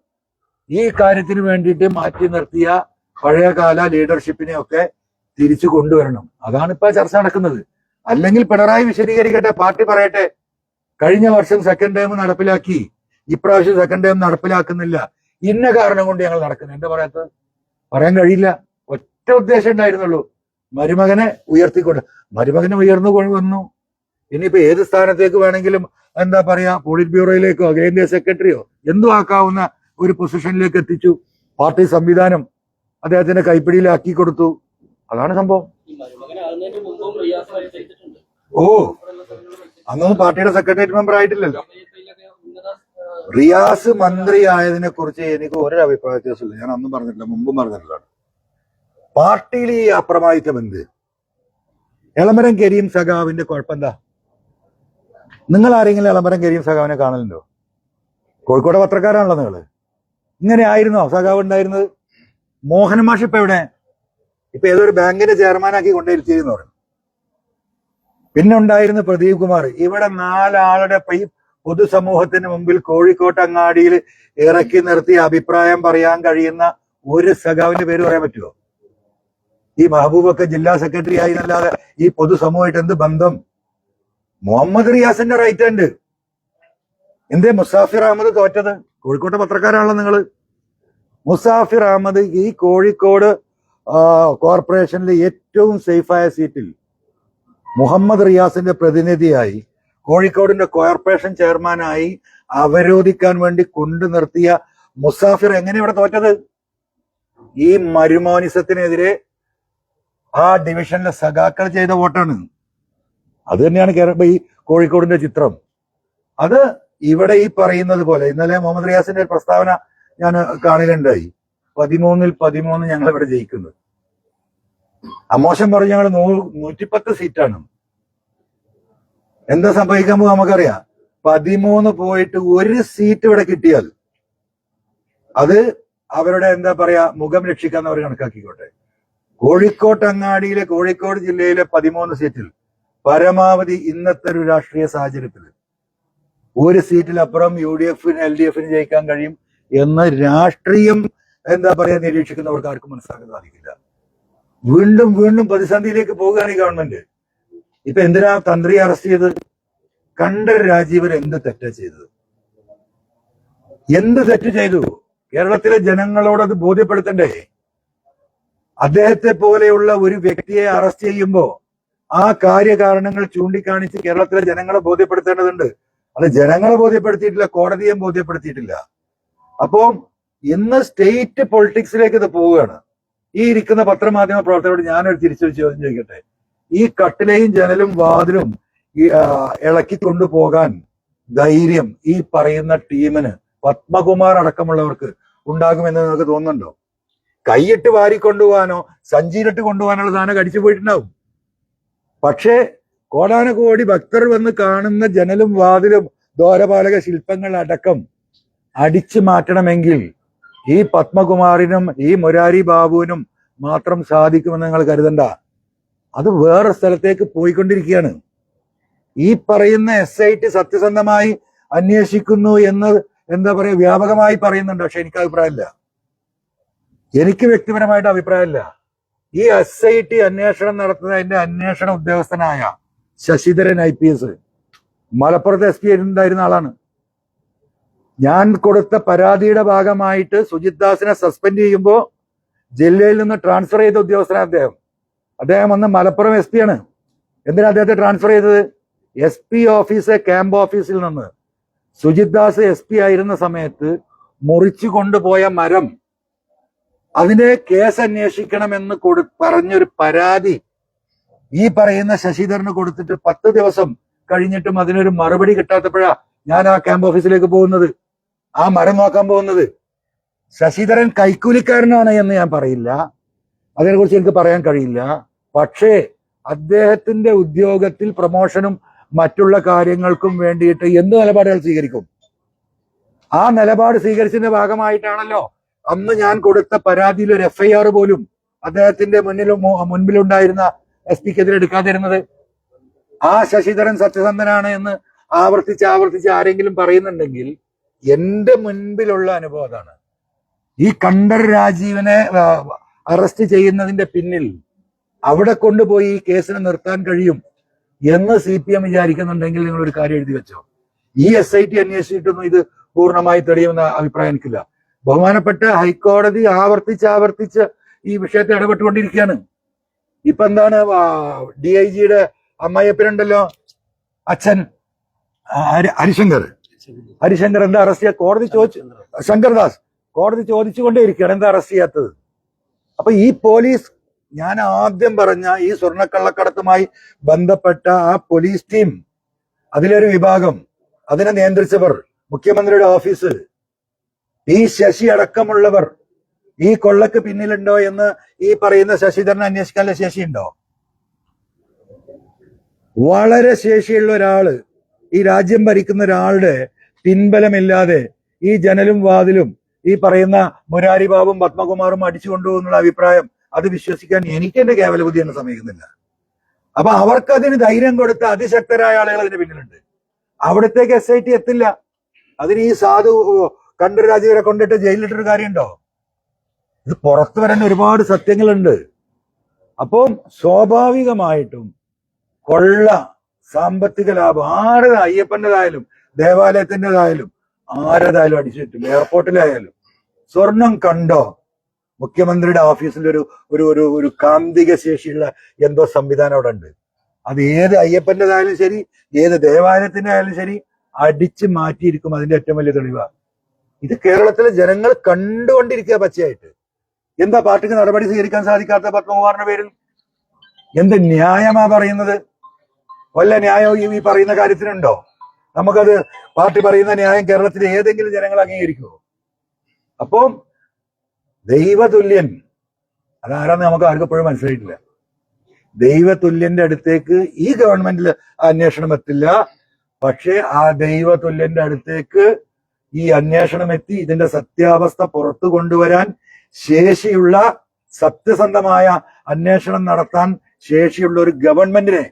A: ഈ കാര്യത്തിന് വേണ്ടിയിട്ട് മാറ്റി നിർത്തിയ പഴയകാല ലീഡർഷിപ്പിനെ ഒക്കെ തിരിച്ചു കൊണ്ടുവരണം. അതാണ് ഇപ്പൊ ചർച്ച നടക്കുന്നത്. അല്ലെങ്കിൽ പിണറായി വിശദീകരിക്കട്ടെ പാർട്ടി പറയട്ടെ. കഴിഞ്ഞ വർഷം സെക്കൻഡ് ടൈം നടപ്പിലാക്കി. ഇപ്രാവശ്യം സെക്കൻഡ് ടൈം നടപ്പിലാക്കുന്നില്ല. ഇന്ന കാരണം കൊണ്ട് ഞങ്ങൾ നടക്കുന്നു. എന്താ പറയാത്തത്? പറയാൻ കഴിയില്ല. ഒറ്റ ഉദ്ദേശം ഉണ്ടായിരുന്നുള്ളൂ. മരുമകനെ ഉയർത്തിക്കൊണ്ട് മരുമകനെ ഉയർന്നു വന്നു. ഇനിയിപ്പോ ഏത് സ്ഥാനത്തേക്ക് വേണമെങ്കിലും എന്താ പറയാ പോളിറ്റ് ബ്യൂറോയിലേക്കോ കേന്ദ്ര സെക്രട്ടറിയോ എന്തും ആക്കാവുന്ന ഒരു പൊസിഷനിലേക്ക് എത്തിച്ചു. പാർട്ടി സംവിധാനം അദ്ദേഹത്തിന്റെ കൈപ്പിടിയിലാക്കി കൊടുത്തു. അതാണ് സംഭവം. ഓ അന്നൊന്നും പാർട്ടിയുടെ സെക്രട്ടേറിയറ്റ് മെമ്പർ ആയിട്ടില്ലല്ലോ. റിയാസ് മന്ത്രി ആയതിനെ കുറിച്ച് എനിക്ക് ഒരു അഭിപ്രായ വ്യത്യാസമില്ല ഞാൻ അന്നും പറഞ്ഞിട്ടില്ല മുമ്പും പറഞ്ഞിട്ടില്ല. പാർട്ടിയിൽ ഈ അപ്രമാദിത്വം എന്ത്? എളമരം കരീം സഖാവിന്റെ കുഴപ്പമെന്താ? നിങ്ങൾ ആരെങ്കിലും എളമരം കരീം സഖാവിനെ കാണലുണ്ടോ? കോഴിക്കോട് പത്രക്കാരാണല്ലോ നിങ്ങൾ ഇങ്ങനെ ആയിരുന്നോ സഖാവ് ഉണ്ടായിരുന്നത്? മോഹൻ മാഷ് ഇപ്പൊ എവിടെ? ഇപ്പൊ ഏതൊരു ബാങ്കിന്റെ ചെയർമാനാക്കി കൊണ്ടിരുത്തിയെന്ന് പറഞ്ഞു. പിന്നെ ഉണ്ടായിരുന്ന പ്രദീപ് കുമാർ. ഇവിടെ നാലാളുടെ പൈ പൊതുസമൂഹത്തിന് മുമ്പിൽ കോഴിക്കോട്ട് അങ്ങാടിയിൽ ഇറക്കി നിർത്തി അഭിപ്രായം പറയാൻ കഴിയുന്ന ഒരു സഖാവിന്റെ പേര് പറയാൻ പറ്റുമോ? ഈ മഹബൂബൊക്കെ ജില്ലാ സെക്രട്ടറി ആയി എന്നല്ലാതെ ഈ പൊതുസമൂഹമായിട്ട് എന്ത് ബന്ധം? മുഹമ്മദ് റിയാസിന്റെ റൈറ്റ് ഉണ്ട്. എന്തേ മുസാഫിർ അഹമ്മദ് തോറ്റത്? കോഴിക്കോട്ടെ പത്രക്കാരാണല്ലോ നിങ്ങൾ മുസാഫിർ അഹമ്മദ് ഈ കോഴിക്കോട് കോർപ്പറേഷനിലെ ഏറ്റവും സേഫായ സീറ്റിൽ മുഹമ്മദ് റിയാസിന്റെ പ്രതിനിധിയായി കോഴിക്കോടിന്റെ കോർപ്പറേഷൻ ചെയർമാനായി അവരോധിക്കാൻ വേണ്ടി കൊണ്ടു നിർത്തിയ മുസാഫിർ എങ്ങനെ ഇവിടെ തോറ്റത്? ഈ മരുമോനിസത്തിനെതിരെ ആ ഡിവിഷനിലെ സഖാക്കൾ ചെയ്ത വോട്ടാണ്. അത് തന്നെയാണ് ഈ കോഴിക്കോടിന്റെ ചിത്രം. അത് ഇവിടെ ഈ പറയുന്നത് പോലെ ഇന്നലെ മുഹമ്മദ് റിയാസിന്റെ ഒരു പ്രസ്താവന ഞാൻ കാണുകയുണ്ടായി. പതിമൂന്നിൽ പതിമൂന്ന് ഞങ്ങൾ ഇവിടെ ജയിക്കുന്നത് അമോശം പറഞ്ഞു ഞങ്ങൾ നൂ നൂറ്റിപ്പത്ത് സീറ്റാണ്. എന്താ സംഭവിക്കാൻ പോകുക നമുക്കറിയാം. പതിമൂന്ന് പോയിട്ട് ഒരു സീറ്റ് ഇവിടെ കിട്ടിയാൽ അത് അവരുടെ എന്താ പറയാ മുഖം രക്ഷിക്കാൻ അവർ കണക്കാക്കിക്കോട്ടെ. കോഴിക്കോട്ട് അങ്ങാടിയിലെ കോഴിക്കോട് ജില്ലയിലെ പതിമൂന്ന് സീറ്റിൽ പരമാവധി ഇന്നത്തെ ഒരു രാഷ്ട്രീയ സാഹചര്യത്തിൽ ഒരു സീറ്റിലപ്പുറം യു ഡി എഫിന് എൽ ഡി എഫിന് ജയിക്കാൻ കഴിയും എന്ന് രാഷ്ട്രീയം എന്താ പറയാ നിരീക്ഷിക്കുന്നവർക്ക് ആർക്കും മനസ്സിലാക്കാൻ സാധിക്കില്ല. വീണ്ടും വീണ്ടും പ്രതിസന്ധിയിലേക്ക് പോവുകയാണ് ഈ ഗവൺമെന്റ് ഇപ്പൊ എന്തിനാ തന്ത്രി അറസ്റ്റ് ചെയ്തത് കണ്ട രാജീവൻ എന്ത് തെറ്റാ ചെയ്തത്? എന്ത് തെറ്റ് ചെയ്തു? കേരളത്തിലെ ജനങ്ങളോട് അത് ബോധ്യപ്പെടുത്തണ്ടേ? അദ്ദേഹത്തെ പോലെയുള്ള ഒരു വ്യക്തിയെ അറസ്റ്റ് ചെയ്യുമ്പോ ആ കാര്യകാരണങ്ങൾ ചൂണ്ടിക്കാണിച്ച് കേരളത്തിലെ ജനങ്ങളെ ബോധ്യപ്പെടുത്തേണ്ടതുണ്ട്. അത് ജനങ്ങളെ ബോധ്യപ്പെടുത്തിയിട്ടില്ല കോടതിയെ ബോധ്യപ്പെടുത്തിയിട്ടില്ല. അപ്പോ ഇന്ന് സ്റ്റേറ്റ് പൊളിറ്റിക്സിലേക്ക് ഇത് പോവുകയാണ്. ഈ ഇരിക്കുന്ന പത്രമാധ്യമ പ്രവർത്തകരോട് ഞാനൊരു തിരിച്ചു ചോദ്യം ചോദിക്കട്ടെ? ഈ കട്ടിലയും ജനലും വാതിലും ഇളക്കി കൊണ്ടുപോകാൻ ധൈര്യം ഈ പറയുന്ന ടീമിന് പത്മകുമാർ അടക്കമുള്ളവർക്ക് ഉണ്ടാകുമെന്ന് നിങ്ങൾക്ക് തോന്നുന്നുണ്ടോ? കൈയിട്ട് വാരി കൊണ്ടുപോകാനോ സഞ്ചിയിലിട്ട് കൊണ്ടുപോകാനുള്ള സാധനം കടിച്ചു പോയിട്ടുണ്ടാവും. പക്ഷേ കോടാനകോടി ഭക്തർ വന്ന് കാണുന്ന ജനലും വാതിലും ദോരപാലക ശില്പങ്ങൾ അടക്കം അടിച്ചു മാറ്റണമെങ്കിൽ ഈ പത്മകുമാറിനും ഈ മുരാരി ബാബുവിനും മാത്രം സാധിക്കുമെന്ന് നിങ്ങൾ കരുതണ്ട. അത് വേറെ സ്ഥലത്തേക്ക് പോയിക്കൊണ്ടിരിക്കുകയാണ്. ഈ പറയുന്ന എസ് ഐ ടി സത്യസന്ധമായി അന്വേഷിക്കുന്നു എന്ന് എന്താ പറയുക വ്യാപകമായി പറയുന്നുണ്ട്. പക്ഷെ എനിക്ക് അഭിപ്രായമില്ല. എനിക്ക് വ്യക്തിപരമായിട്ട് അഭിപ്രായമില്ല. ഈ എസ് ഐ ടി അന്വേഷണം നടത്തുന്ന അതിന്റെ അന്വേഷണ ഉദ്യോഗസ്ഥനായ ശശിധരൻ ഐ പി എസ് മലപ്പുറത്ത് എസ് പി ഉണ്ടായിരുന്ന ആളാണ്. ഞാൻ കൊടുത്ത പരാതിയുടെ ഭാഗമായിട്ട് സുജിത് ദാസിനെ സസ്പെൻഡ് ചെയ്യുമ്പോൾ ജില്ലയിൽ നിന്ന് ട്രാൻസ്ഫർ ചെയ്ത ഉദ്യോഗസ്ഥനാണ് അദ്ദേഹം. അദ്ദേഹം വന്ന് മലപ്പുറം എസ് ആണ്. എന്തിനാ അദ്ദേഹത്തെ ട്രാൻസ്ഫർ ചെയ്തത്? എസ് പി ഓഫീസ് ക്യാമ്പ് ഓഫീസിൽ നിന്ന്. സുജിത് ദാസ് എസ് പി ആയിരുന്ന സമയത്ത് മുറിച്ചു കൊണ്ടുപോയ മരം അതിനെ കേസ് അന്വേഷിക്കണമെന്ന് കൊടു പറഞ്ഞൊരു പരാതി ഈ പറയുന്ന ശശിധരന് കൊടുത്തിട്ട് പത്ത് ദിവസം കഴിഞ്ഞിട്ടും അതിനൊരു മറുപടി കിട്ടാത്തപ്പോഴാ ഞാൻ ആ ക്യാമ്പ് ഓഫീസിലേക്ക് പോകുന്നത് ആ മരം നോക്കാൻ പോകുന്നത്. ശശിധരൻ കൈക്കൂലിക്കാരനാണ് എന്ന് ഞാൻ പറയില്ല. അതിനെക്കുറിച്ച് എനിക്ക് പറയാൻ കഴിയില്ല. പക്ഷേ അദ്ദേഹത്തിന്റെ ഉദ്യോഗത്തിൽ പ്രമോഷനും മറ്റുള്ള കാര്യങ്ങൾക്കും വേണ്ടിയിട്ട് എന്ത് നിലപാടുകൾ സ്വീകരിക്കും? ആ നിലപാട് സ്വീകരിച്ചതിന്റെ ഭാഗമായിട്ടാണല്ലോ അന്ന് ഞാൻ കൊടുത്ത പരാതിയിൽ ഒരു എഫ്ഐആർ പോലും അദ്ദേഹത്തിന്റെ മുന്നിലും മുൻപിലുണ്ടായിരുന്ന എസ് പിക്കെതിരെ എടുക്കാതിരുന്നത്. ആ ശശിധരൻ സത്യസന്ധനാണ് എന്ന് ആവർത്തിച്ച് ആവർത്തിച്ച് ആരെങ്കിലും പറയുന്നുണ്ടെങ്കിൽ എന്റെ മുൻപിലുള്ള അനുഭവം അതാണ്. ഈ കണ്ടർ രാജീവനെ അറസ്റ്റ് ചെയ്യുന്നതിന്റെ പിന്നിൽ അവിടെ കൊണ്ടുപോയി ഈ കേസിനെ നിർത്താൻ കഴിയും എന്ന് സി പി എം വിചാരിക്കുന്നുണ്ടെങ്കിൽ നിങ്ങൾ ഒരു കാര്യം എഴുതി വെച്ചോ. ഈ എസ് ഐ ടി അന്വേഷിച്ചിട്ടൊന്നും ഇത് പൂർണമായി തെളിയുമെന്ന അഭിപ്രായം എനിക്കില്ല. ബഹുമാനപ്പെട്ട ഹൈക്കോടതി ആവർത്തിച്ച് ആവർത്തിച്ച് ഈ വിഷയത്തെ ഇടപെട്ടുകൊണ്ടിരിക്കുകയാണ്. ഇപ്പൊ എന്താണ് ഡി ഐ ജിയുടെ അമ്മയപ്പനുണ്ടല്ലോ അച്ഛൻ ഹരി- ഹരിശങ്കർ. ഹരിശങ്കർ എന്താ അറസ്റ്റ് ചെയ്യാ? കോടതി ചോദിച്ചു ശങ്കർദാസ് കോടതി ചോദിച്ചുകൊണ്ടേ ഇരിക്കുകയാണ് എന്താ അറസ്റ്റ് ചെയ്യാത്തത്? അപ്പൊ ഈ പോലീസ് ഞാൻ ആദ്യം പറഞ്ഞ ഈ സ്വർണക്കള്ളക്കടത്തുമായി ബന്ധപ്പെട്ട ആ പോലീസ് ടീം അതിലൊരു വിഭാഗം അതിനെ നിയന്ത്രിച്ചവർ മുഖ്യമന്ത്രിയുടെ ഓഫീസ് ഈ ശശി അടക്കമുള്ളവർ ഈ കൊള്ളക്ക് പിന്നിലുണ്ടോ എന്ന് ഈ പറയുന്ന ശശിധരൻ അന്വേഷിക്കാനുള്ള ശേഷിയുണ്ടോ? വളരെ ശേഷിയുള്ള ഒരാൾ ഈ രാജ്യം ഭരിക്കുന്ന ഒരാളുടെ പിൻബലമില്ലാതെ ഈ ജനലും വാതിലും ഈ പറയുന്ന മുരാരിബാബും പത്മകുമാറും അടിച്ചു അഭിപ്രായം അത് വിശ്വസിക്കാൻ എനിക്ക് എന്റെ കേവല ബുദ്ധി എന്നെ സമീപിക്കുന്നില്ല. അപ്പൊ അവർക്ക് അതിന് ധൈര്യം കൊടുത്ത അതിശക്തരായ ആളുകൾ അതിന് പിന്നിലുണ്ട്. അവിടത്തേക്ക് എസ് ഐ ടി എത്തില്ല. അതിന് ഈ സാധു കണ്ടു രാജീവരെ കൊണ്ടിട്ട് ജയിലിലിട്ടൊരു കാര്യമുണ്ടോ? ഇത് പുറത്തു വരേണ്ട ഒരുപാട് സത്യങ്ങളുണ്ട്. അപ്പം സ്വാഭാവികമായിട്ടും കൊള്ള സാമ്പത്തിക ലാഭം ആരത അയ്യപ്പന്റെതായാലും ദേവാലയത്തിന്റെതായാലും ആരതായാലും അടിച്ചു ചുറ്റും എയർപോർട്ടിലായാലും സ്വർണം കണ്ടോ? മുഖ്യമന്ത്രിയുടെ ഓഫീസിൽ ഒരു ഒരു ഒരു ഒരു കാന്തിക ശേഷിയുള്ള എന്തോ സംവിധാനം അവിടെ ഉണ്ട്. അത് ഏത് അയ്യപ്പന്റെതായാലും ശരി ഏത് ദേവാലയത്തിന്റെ ആയാലും ശരി അടിച്ചു മാറ്റിയിരിക്കും അതിന്റെ ഏറ്റവും വലിയ തെളിവ. ഇത് കേരളത്തിലെ ജനങ്ങൾ കണ്ടുകൊണ്ടിരിക്കുക പച്ചയായിട്ട്. എന്താ പാർട്ടിക്ക് നടപടി സ്വീകരിക്കാൻ സാധിക്കാത്ത പത്മകുമാറിന്റെ പേരിൽ? എന്ത് ന്യായമാ പറയുന്നത്? വല്ല ന്യായവും ഈ- ഈ പറയുന്ന കാര്യത്തിനുണ്ടോ? നമുക്കത് പാർട്ടി പറയുന്ന ന്യായം കേരളത്തിലെ ഏതെങ്കിലും ജനങ്ങൾ അംഗീകരിക്കുമോ അപ്പം ദൈവതുല്യൻ. അതാരാന്ന് നമുക്ക് ആർക്കും എപ്പോഴും മനസ്സിലായിട്ടില്ല. ദൈവതുല്യന്റെ അടുത്തേക്ക് ഈ ഗവൺമെന്റിൽ അന്വേഷണം എത്തില്ല. പക്ഷേ ആ ദൈവതുല്യന്റെ അടുത്തേക്ക് ഈ അന്വേഷണം എത്തി. ഇതിന്റെ സത്യാവസ്ഥ പുറത്തു കൊണ്ടുവരാൻ ശേഷിയുള്ള സത്യസന്ധമായ അന്വേഷണം നടത്താൻ ശേഷിയുള്ള ഒരു ഗവൺമെന്റിനെ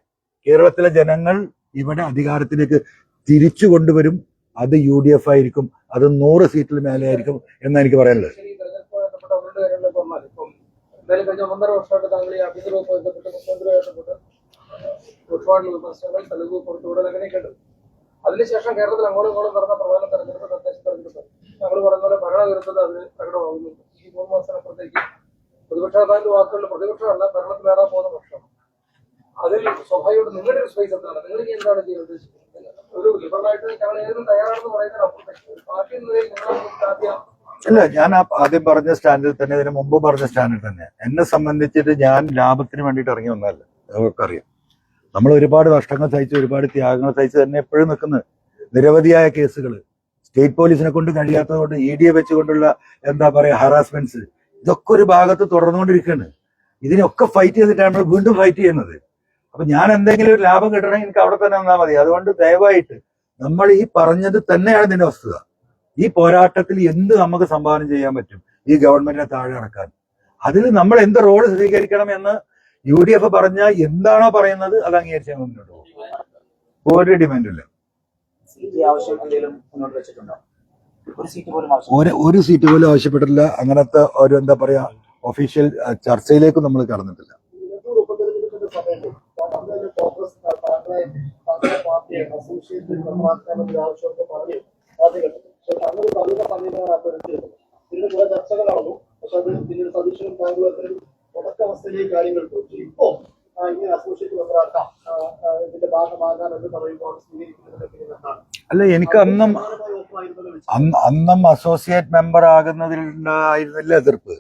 A: കേരളത്തിലെ ജനങ്ങൾ ഇവിടെ അധികാരത്തിലേക്ക് തിരിച്ചു കൊണ്ടുവരും. അത് യു ഡി എഫ് ആയിരിക്കും. അത് നൂറ് സീറ്റിൽ മേലെ ആയിരിക്കും എന്നാണ് എനിക്ക് പറയാനുള്ളത്
B: ശരി തെരഞ്ഞെടുപ്പുമായി ബന്ധപ്പെട്ട അവരുടെ കാര്യങ്ങളിലേക്ക് വന്നാൽ ഇപ്പം എന്തായാലും കഴിഞ്ഞ ഒന്നര വർഷമായിട്ട് താങ്കൾ ഈ ആഭ്യന്തര വകുപ്പ് ബന്ധപ്പെട്ട് മുഖ്യമന്ത്രിയുമായി ബന്ധപ്പെട്ട് ഒരുപാട് വിമർശനങ്ങൾ തെളിവ് പുറത്തുവിടൽ അങ്ങനെയൊക്കെ ഉണ്ട് അതിനുശേഷം കേരളത്തിൽ അങ്ങോട്ടും ഇങ്ങോട്ടും നടന്ന പ്രധാന തെരഞ്ഞെടുപ്പ് തദ്ദേശ തെരഞ്ഞെടുപ്പ്. ഞങ്ങൾ പറയുന്ന പോലെ ഭരണവിരുദ്ധത അതിന് പ്രകടമാകുന്നുണ്ട്. ഈ മൂന്ന് മാസത്തിനപ്പുറത്തേക്ക് പ്രതിപക്ഷത്തിന്റെ വാക്കുകളിൽ പ്രതിപക്ഷമല്ല ഭരണത്തിലേറാൻ പോകുന്ന പക്ഷം. അതിൽ സ്വാഭാവികമായിട്ട് നിങ്ങളുടെ ഒരു സ്പേസ് എന്താണ്? നിങ്ങൾ ഇനി എന്താണ് ചെയ്യാൻ ഉദ്ദേശിക്കുന്നത്? ഒരു ലിബറലായിട്ട് ഞങ്ങൾ ഏതും തയ്യാറാണെന്ന് പറയുന്നതിനപ്പുറത്തേക്ക് പാർട്ടി നിലയിൽ നിങ്ങളെ ആദ്യം
A: അല്ല ഞാൻ ആദ്യം പറഞ്ഞ സ്റ്റാൻഡിൽ തന്നെ ഇതിന് മുമ്പ് പറഞ്ഞ സ്റ്റാൻഡിൽ തന്നെ. എന്നെ സംബന്ധിച്ചിട്ട് ഞാൻ ലാഭത്തിന് വേണ്ടിയിട്ട് ഇറങ്ങി വന്നതല്ല. നമുക്കറിയാം നമ്മൾ ഒരുപാട് നഷ്ടങ്ങൾ സഹിച്ച് ഒരുപാട് ത്യാഗങ്ങൾ സഹിച്ച് തന്നെ എപ്പോഴും നിൽക്കുന്ന നിരവധിയായ കേസുകൾ. സ്റ്റേറ്റ് പോലീസിനെ കൊണ്ട് കഴിയാത്തതുകൊണ്ട് ഇ ഡിയെ വെച്ചുകൊണ്ടുള്ള എന്താ പറയാ ഹറാസ്മെന്റ്സ് ഇതൊക്കെ ഒരു ഭാഗത്ത് തുടർന്നുകൊണ്ടിരിക്കുകയാണ്. ഇതിനൊക്കെ ഫൈറ്റ് ചെയ്തിട്ടാണ് വീണ്ടും ഫൈറ്റ് ചെയ്യുന്നത്. അപ്പൊ ഞാൻ എന്തെങ്കിലും ഒരു ലാഭം കിട്ടണമെങ്കിൽ എനിക്ക് അവിടെ തന്നെ വന്നാൽ മതി. അതുകൊണ്ട് ദയവായിട്ട് നമ്മൾ ഈ പറഞ്ഞത് തന്നെയാണ് ഇതിന്റെ വസ്തുത. ഈ പോരാട്ടത്തിൽ എന്ത് നമുക്ക് സംഭാവന ചെയ്യാൻ പറ്റും ഈ ഗവൺമെന്റിനെ താഴെ ഇറക്കാൻ അതിൽ നമ്മൾ എന്ത് റോൾ സ്വീകരിക്കണം എന്ന് യു ഡി എഫ് പറഞ്ഞ എന്താണോ പറയുന്നത് അത് അംഗീകരിച്ച് മുന്നോട്ട് പോകും ഒരു
C: ഡിമാൻഡില്ല ഒരു സീറ്റ് പോലും ആവശ്യം
A: ഒരു ഒരു സീറ്റ് പോലും ആവശ്യപ്പെട്ടിട്ടില്ല അങ്ങനത്തെ ഒരു എന്താ പറയാ ഒഫീഷ്യൽ ചർച്ചയിലേക്ക് നമ്മൾ കടന്നിട്ടില്ല
D: കോൺഗ്രസ് അസോസിയേറ്റ് ആവശ്യമൊക്കെ പറഞ്ഞു പക്ഷെ അങ്ങനെ പറയുന്ന സമയത്താണ് അത് പിന്നീട് കുറെ ചർച്ചകൾ നടന്നു. പക്ഷെ അത് പിന്നീട് സതീശനും താങ്കളും അത്തരം തുടക്കവസ്ഥയിലേക്ക് കാര്യങ്ങൾ പോയി പക്ഷെ ഇപ്പോ ആ, ഇങ്ങനെ അസോസിയേറ്റ് മെമ്പറാക്കാം ആ, ആ, ഇതിന്റെ ഭാഗമാകാൻ എന്ന് പറയുമ്പോൾ സ്വീകരിക്കുന്നതിന്റെ
A: അല്ല എനിക്ക്. അന്ന് അന്നും അസോസിയേറ്റ് മെമ്പർ ആകുന്നതിൽ ഉണ്ടായിരുന്നില്ല എതിർപ്പ്.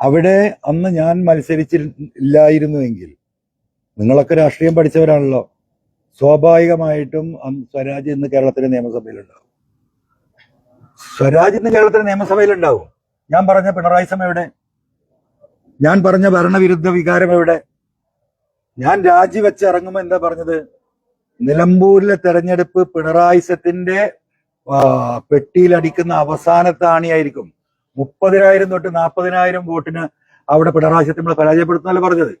A: അവിടെ അന്ന് ഞാൻ മത്സരിച്ചില്ലായിരുന്നുവെങ്കിൽ നിങ്ങളൊക്കെ രാഷ്ട്രീയം പഠിച്ചവരാണല്ലോ. സ്വാഭാവികമായിട്ടും സ്വരാജ് ഇന്ന് കേരളത്തിലെ നിയമസഭയിലുണ്ടാവും. സ്വരാജ് ഇന്ന് കേരളത്തിലെ നിയമസഭയിലുണ്ടാവും. ഞാൻ പറഞ്ഞ പിണറായി സമയം എവിടെ? ഞാൻ പറഞ്ഞ ഭരണവിരുദ്ധ വികാരം എവിടെ? ഞാൻ രാജിവെച്ച് ഇറങ്ങുമ്പോൾ എന്താ പറഞ്ഞത്? നിലമ്പൂരിലെ തെരഞ്ഞെടുപ്പ് പിണറായിസത്തിന്റെ സത്തിന്റെ പെട്ടിയിലടിക്കുന്ന അവസാനത്തെ ആണിയായിരിക്കും മുപ്പതിനായിരം തൊട്ട് നാൽപ്പതിനായിരം വോട്ടിന് അവിടെ പിണറായി സത്യം നമ്മളെ പരാജയപ്പെടുത്തുന്നല്ല പറഞ്ഞത്?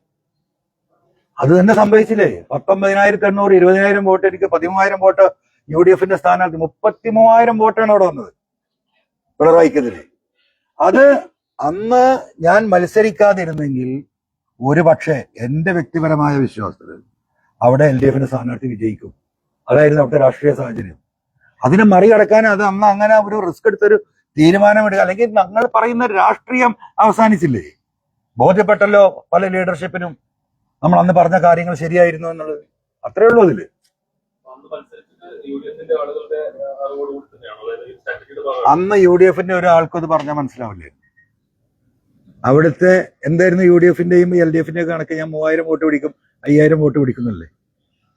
A: അത് തന്നെ സംഭവിച്ചില്ലേ? പത്തൊമ്പതിനായിരത്തി എണ്ണൂറ് ഇരുപതിനായിരം വോട്ട് എനിക്ക് പതിമൂവായിരം വോട്ട് യു ഡി എഫിന്റെ സ്ഥാനാർത്ഥി മുപ്പത്തി മൂവായിരം വോട്ടാണ് അവിടെ വന്നത്. പിണറായിക്കെതിരെ അത് അന്ന് ഞാൻ മത്സരിക്കാതിരുന്നെങ്കിൽ ഒരു പക്ഷേ എന്റെ വ്യക്തിപരമായ വിശ്വാസത്തിൽ അവിടെ എൽ ഡി എഫിന്റെ സ്ഥാനാർത്ഥി വിജയിക്കും. അതായിരുന്നു അവിടുത്തെ രാഷ്ട്രീയ സാഹചര്യം. അതിനെ മറികടക്കാൻ അത് അന്ന് അങ്ങനെ ഒരു റിസ്ക് എടുത്തൊരു തീരുമാനമെടുക്കുക. അല്ലെങ്കിൽ ഞങ്ങൾ പറയുന്ന രാഷ്ട്രീയം അവസാനിച്ചില്ലേ? ബോധ്യപ്പെട്ടല്ലോ പല ലീഡർഷിപ്പിനും നമ്മൾ അന്ന് പറഞ്ഞ കാര്യങ്ങൾ ശരിയായിരുന്നു എന്നുള്ളത്. അത്രേ ഉള്ളൂ അതിൽ
E: അന്ന് മത്സരിച്ചിട്ട് യു ഡി എഫിന്റെ ആളുകളുടെ അറിവോടുകൂടി തന്നെയാണ് അതായത് ഈ സ്ട്രാറ്റജിയുടെ ഭാഗമാണ്
A: അന്ന് യു ഡി എഫിന്റെ ഒരാൾക്കും അത് പറഞ്ഞാൽ മനസ്സിലാവില്ലേ? അവിടുത്തെ എന്തായിരുന്നു യു ഡി എഫിന്റെയും എൽ ഡി എഫിന്റെയും കണക്ക്? ഞാൻ മൂവായിരം വോട്ട് പിടിക്കും അയ്യായിരം വോട്ട് പിടിക്കുന്നല്ലേ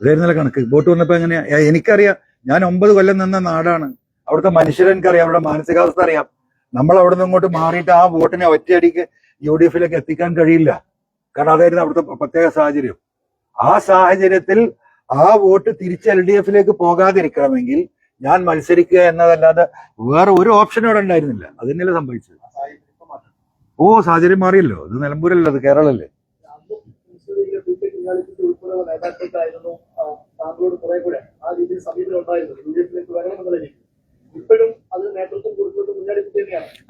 A: അതായിരുന്നല്ല കണക്ക്? വോട്ട് വന്നപ്പോ എങ്ങനെയാ? എനിക്കറിയാം. ഞാൻ ഒമ്പത് കൊല്ലം നിന്ന നാടാണ്. അവിടുത്തെ മനുഷ്യരെനിക്കറിയാം അവിടെ മാനസികാവസ്ഥ അറിയാം. നമ്മൾ അവിടെ നിന്ന് ഇങ്ങോട്ട് മാറിയിട്ട് ആ വോട്ടിനെ ഒറ്റയടിക്ക് യു ഡി എഫിലേക്ക് എത്തിക്കാൻ കഴിയില്ല. കാരണം അതായിരുന്നു അവിടുത്തെ പ്രത്യേക സാഹചര്യം. ആ സാഹചര്യത്തിൽ ആ വോട്ട് തിരിച്ച് എൽ ഡി എഫിലേക്ക് പോകാതിരിക്കണമെങ്കിൽ ഞാൻ മത്സരിക്കുക എന്നതല്ലാതെ വേറെ ഒരു ഓപ്ഷൻ ഇവിടെ ഉണ്ടായിരുന്നില്ല. അത് തന്നെയല്ലേ സംഭവിച്ചത്. ഓ സാഹചര്യം മാറിയല്ലോ. ഇത് നിലമ്പൂരല്ലോ? അത് കേരളല്ലേ?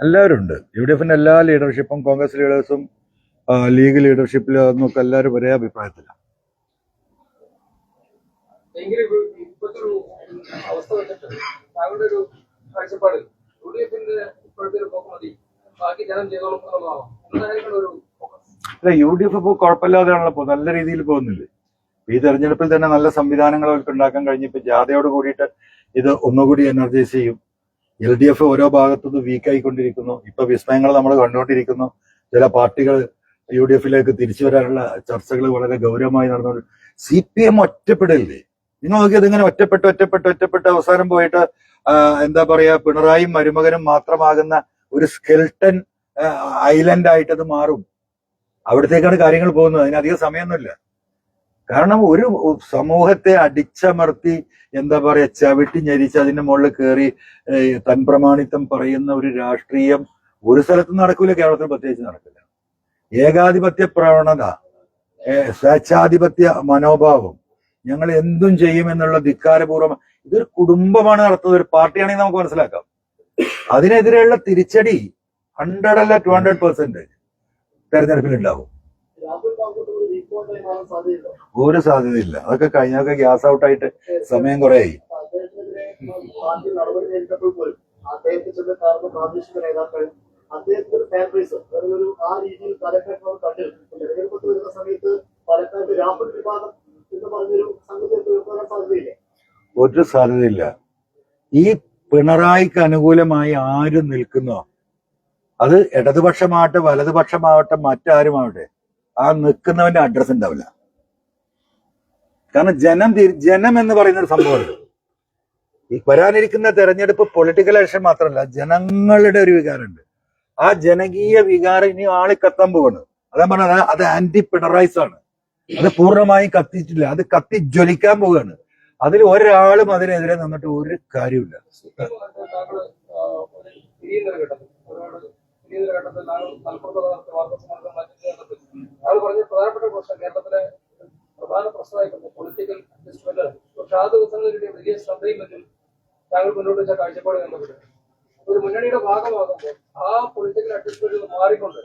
A: എല്ലാവരും ഉണ്ട്. യു ഡി എഫിന്റെ എല്ലാ ലീഡർഷിപ്പും കോൺഗ്രസ് ലീഡേഴ്സും ലീഗ് ലീഡർഷിപ്പിലും ഒക്കെ എല്ലാവരും ഒരേ അഭിപ്രായത്തിലാണ്.
B: എങ്കിലും ഇപ്പൊ ഇപ്പോഴത്തെ ഒരു അവസ്ഥ വെച്ചിട്ട് താങ്കളുടെ ഒരു കാഴ്ചപ്പാട്. യു ഡി എഫിന്റെ ഇപ്പോഴത്തെ ഒരു പോക്ക് മതി. ബാക്കി ജനം ചെയ്തോളും ഒരു
A: അല്ല യു ഡി എഫ് ഇപ്പോൾ കുഴപ്പമില്ലാതെയാണല്ലോ നല്ല രീതിയിൽ പോകുന്നില്ല? ഈ തെരഞ്ഞെടുപ്പിൽ തന്നെ നല്ല സംവിധാനങ്ങൾ അവർക്ക് ഉണ്ടാക്കാൻ കഴിഞ്ഞപ്പോൾ ജാഥയോട് കൂടിയിട്ട് ഇത് ഒന്നുകൂടി എനർജൈസ് ചെയ്യും. എൽ ഡി എഫ് ഓരോ ഭാഗത്തുനിന്ന് വീക്കായിക്കൊണ്ടിരിക്കുന്നു ഇപ്പൊ വിസ്മയങ്ങൾ നമ്മൾ കണ്ടുകൊണ്ടിരിക്കുന്നു. ചില പാർട്ടികൾ യു ഡി എഫിലേക്ക് തിരിച്ചു വരാനുള്ള ചർച്ചകൾ വളരെ ഗൗരവമായി നടന്നു സി പി എം ഒറ്റപ്പെടില്ലേ? നിങ്ങൾ നോക്കിയത് ഇങ്ങനെ ഒറ്റപ്പെട്ട് ഒറ്റപ്പെട്ട് ഒറ്റപ്പെട്ട് അവസാനം പോയിട്ട് എന്താ പറയാ പിണറായിയും മരുമകനും മാത്രമാകുന്ന ഒരു സ്കെൽട്ടൻ ഐലൻഡ് ആയിട്ട് അത് മാറും. അവിടത്തേക്കാണ് കാര്യങ്ങൾ പോകുന്നത്. അതിനധികം സമയമൊന്നുമില്ല. കാരണം ഒരു സമൂഹത്തെ അടിച്ചമർത്തി എന്താ പറയാ ചവിട്ടി ഞരിച്ച് അതിന്റെ മുകളിൽ കയറി തൻപ്രമാണിത്വം തൻ പ്രമാണിത്വം പറയുന്ന ഒരു രാഷ്ട്രീയം ഒരു സ്ഥലത്തും നടക്കില്ല കേരളത്തിൽ പ്രത്യേകിച്ച് നടക്കില്ല. ഏകാധിപത്യ പ്രവണത സ്വേച്ഛാധിപത്യ മനോഭാവം ഞങ്ങൾ എന്തും ചെയ്യുമെന്നുള്ള ധിക്കാരപൂർവം ഇതൊരു കുടുംബമാണ് നടത്തുന്നത് ഒരു പാർട്ടിയാണെങ്കിൽ നമുക്ക് മനസ്സിലാക്കാം. അതിനെതിരെയുള്ള തിരിച്ചടി ഹൺഡ്രഡ് അല്ല ടു ഹൺഡ്രഡ് പെർസെന്റേജ് തെരഞ്ഞെടുപ്പിൽ ഉണ്ടാവും.
D: ഒരു
A: സാധ്യതയില്ല. അതൊക്കെ കഴിഞ്ഞൊക്കെ ഗ്യാസ് ഔട്ടായിട്ട് സമയം കുറെ ആയി
D: അദ്ദേഹത്തിന്റെ ഒരു ആ രീതിയിൽ പാലക്കാട് കണ്ടിരുന്നു തെരഞ്ഞെടുപ്പ് വരുന്ന സമയത്ത് പാലക്കാട് രാഹുൽ വിഭാഗം
A: ഒരു സാധ്യതയില്ല. ഈ പിണറായിക്ക് അനുകൂലമായി ആരും നിൽക്കുന്നോ അത് ഇടതുപക്ഷമാവട്ടെ വലതുപക്ഷമാവട്ടെ മറ്റാരുമാവട്ടെ ആ നിൽക്കുന്നവന്റെ അഡ്രസ് ഉണ്ടാവില്ല. കാരണം ജനം ജനം എന്ന് പറയുന്ന ഒരു സംഭവമുണ്ട് ഈ വരാനിരിക്കുന്ന തെരഞ്ഞെടുപ്പ് പൊളിറ്റിക്കൽ ഇലക്ഷൻ മാത്രമല്ല ജനങ്ങളുടെ ഒരു വികാരമുണ്ട്. ആ ജനകീയ വികാരം ഇനി ആളിക്കത്താൻ പോവാണ്. അതാ പറഞ്ഞത് അത് ആന്റി പിണറായിസ് ആണ് അത് പൂർണമായും കത്തിച്ചില്ല അത് കത്തി ജ്വലിക്കാൻ പോവുകയാണ്. അതിൽ ഒരാളും അതിനെതിരെ നിന്നിട്ട് ഒരു കാര്യമില്ല
B: പ്രധാന പൊളിറ്റിക്കൽ വലിയ താങ്കൾ മുന്നോട്ട് ഒരു മുന്നണിയുടെ ഭാഗമാകുമ്പോൾ ആ പൊളിറ്റിക്കൽ അഡ്ജസ്റ്റ്മെന്റ് മാറിക്കൊണ്ട്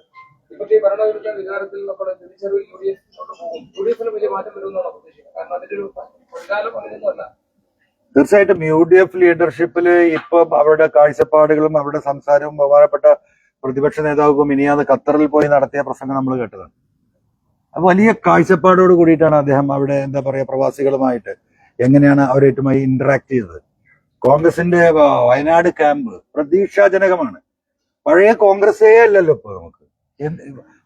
B: ഈ ഭരണവിരുദ്ധ വികാരത്തിൽ നമ്മുടെ തിരിച്ചറിവ് യു ഡി എഫ് പോകും. യു ഡി എഫിന് വലിയ മാറ്റം വരുമെന്നാണ് പ്രതീക്ഷിക്കുന്നത് കാരണം അതിന്റെ ഒരു ഒരു കാലം അങ്ങനെയൊന്നുമല്ല.
A: തീർച്ചയായിട്ടും യു ഡി എഫ് ലീഡർഷിപ്പിൽ ഇപ്പം അവരുടെ കാഴ്ചപ്പാടുകളും അവരുടെ സംസാരവും ബഹുമാനപ്പെട്ട പ്രതിപക്ഷ നേതാവ് മിനിയാന്ന് ഖത്തറിൽ പോയി നടത്തിയ പ്രസംഗം നമ്മൾ കേട്ടതാണ്. അപ്പൊ വലിയ കാഴ്ചപ്പാടോട് കൂടിയിട്ടാണ് അദ്ദേഹം അവിടെ എന്താ പറയുക പ്രവാസികളുമായിട്ട് എങ്ങനെയാണ് അവരായിട്ടുമായി ഇന്ററാക്ട് ചെയ്തത്. കോൺഗ്രസിന്റെ വയനാട് ക്യാമ്പ് പ്രതീക്ഷാജനകമാണ്. പഴയ കോൺഗ്രസേ അല്ലല്ലോ ഇപ്പൊ നമുക്ക്.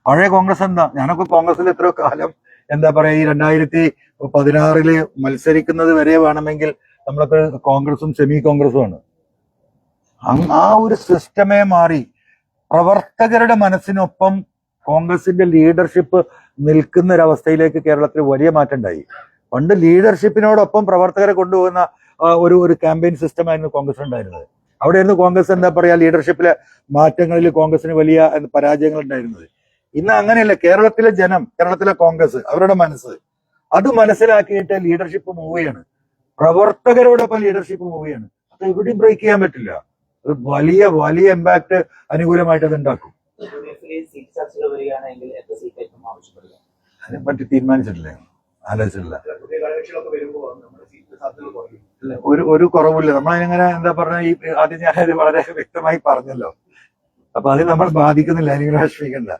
A: പഴയ കോൺഗ്രസ് എന്താ? ഞാനൊക്കെ കോൺഗ്രസിൽ എത്രയോ കാലം എന്താ പറയാ ഈ രണ്ടായിരത്തി പതിനാറിൽ മത്സരിക്കുന്നത് വരെ വേണമെങ്കിൽ നമ്മളൊക്കെ കോൺഗ്രസും സെമി കോൺഗ്രസുമാണ് ആണ് ആ ഒരു സിസ്റ്റമേ മാറി പ്രവർത്തകരുടെ മനസ്സിനൊപ്പം കോൺഗ്രസിന്റെ ലീഡർഷിപ്പ് നിൽക്കുന്ന ഒരവസ്ഥയിലേക്ക് കേരളത്തിൽ വലിയ മാറ്റം ഉണ്ടായി. പണ്ട് ലീഡർഷിപ്പിനോടൊപ്പം പ്രവർത്തകരെ കൊണ്ടുപോകുന്ന ഒരു ഒരു ക്യാമ്പയിൻ സിസ്റ്റമായിരുന്നു കോൺഗ്രസ് ഉണ്ടായിരുന്നത്. അവിടെയായിരുന്നു കോൺഗ്രസ് എന്താ പറയാ ലീഡർഷിപ്പിലെ മാറ്റങ്ങളിൽ കോൺഗ്രസിന് വലിയ പരാജയങ്ങൾ ഉണ്ടായിരുന്നത് ഇന്ന് അങ്ങനെയല്ല കേരളത്തിലെ ജനം കേരളത്തിലെ കോൺഗ്രസ് അവരുടെ മനസ്സ് അത് മനസ്സിലാക്കിയിട്ട് ലീഡർഷിപ്പ് മൂവ് ചെയ്യാണ് പ്രവർത്തകരോടൊപ്പം ലീഡർഷിപ്പ് മൂവ് ചെയ്യാണ് അത് എവിടെയും ബ്രേക്ക് ചെയ്യാൻ പറ്റില്ല. അത് വലിയ വലിയ ഇമ്പാക്ട് അനുകൂലമായിട്ട് അത് ഉണ്ടാക്കും. അതിനെ പറ്റി തീരുമാനിച്ചിട്ടില്ലേ. ആലോചിച്ചിട്ടില്ല. ഒരു ഒരു കുറവില്ല നമ്മളതിനെങ്ങനെ എന്താ പറഞ്ഞ ഈ ആദ്യം ഞാൻ വളരെ വ്യക്തമായി പറഞ്ഞല്ലോ. അപ്പൊ അത് നമ്മൾ ബാധിക്കുന്നില്ല അല്ലെങ്കിൽ വിഷമിക്കണ്ട.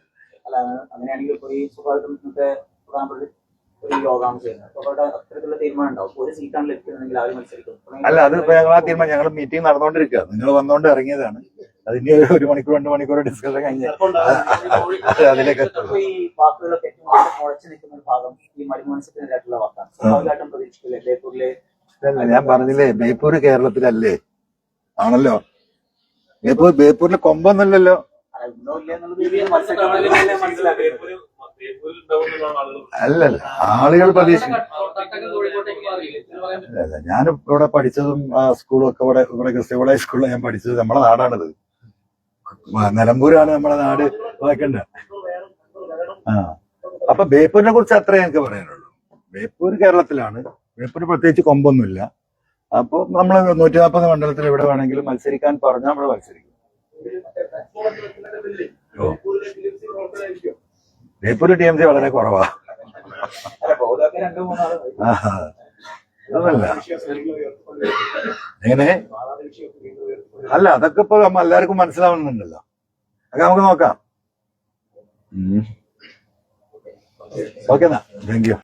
C: അല്ല അങ്ങനെയാണെങ്കിൽ ഇപ്പോൾ ഈ ഇന്നത്തെ
A: അത് ഞങ്ങൾ ആ തീരുമാനം. ഞങ്ങൾ മീറ്റിംഗ് നടന്നുകൊണ്ടിരിക്കുക നിങ്ങൾ വന്നുകൊണ്ട് ഇറങ്ങിയതാണ്. അതിന്റെ ഒരു- ഒരു മണിക്കൂർ രണ്ട് മണിക്കൂർ ഡിസ്കഷൻ കഴിഞ്ഞ്. അത് അതിലേക്ക് ഞാൻ പറഞ്ഞില്ലേ ബേപ്പൂർ കേരളത്തിലല്ലേ? ആണല്ലോ. ബേപ്പൂർ ബേപ്പൂരിൽ
E: കൊമ്പൊന്നല്ലല്ലോ
A: അല്ലല്ല ആളുകൾ പ്രതീക്ഷിക്കും? അല്ല ഞാൻ ഇവിടെ പഠിച്ചതും ആ സ്കൂളും ഒക്കെ ഇവിടെ ഇവിടെ കോളേജ് സ്കൂളിൽ ഞാൻ പഠിച്ചത്. നമ്മളെ നാടാണിത്. നിലമ്പൂരാണ് നമ്മുടെ നാട്. വാക്കണ്ട ആ. അപ്പൊ ബേപ്പൂരിനെ കുറിച്ച് അത്രേ എനിക്ക് പറയാനുള്ളൂ. ബേപ്പൂർ കേരളത്തിലാണ്. ബേപ്പൂർ പ്രത്യേകിച്ച് കൊമ്പൊന്നുമില്ല. അപ്പൊ നമ്മൾ നൂറ്റി നാൽപ്പത് മണ്ഡലത്തിൽ എവിടെ വേണമെങ്കിലും മത്സരിക്കാൻ പറഞ്ഞാൽ നമ്മൾ മത്സരിക്കും. Beypore Beypore T M C വളരെ കുറവാ. അതല്ല. എങ്ങനെ? അല്ല അതൊക്കെ ഇപ്പൊ നമ്മ എല്ലാവർക്കും മനസ്സിലാവുന്നുണ്ടല്ലോ. അതൊക്കെ നമുക്ക് നോക്കാം. ഓക്കെ എന്നാ. Thank you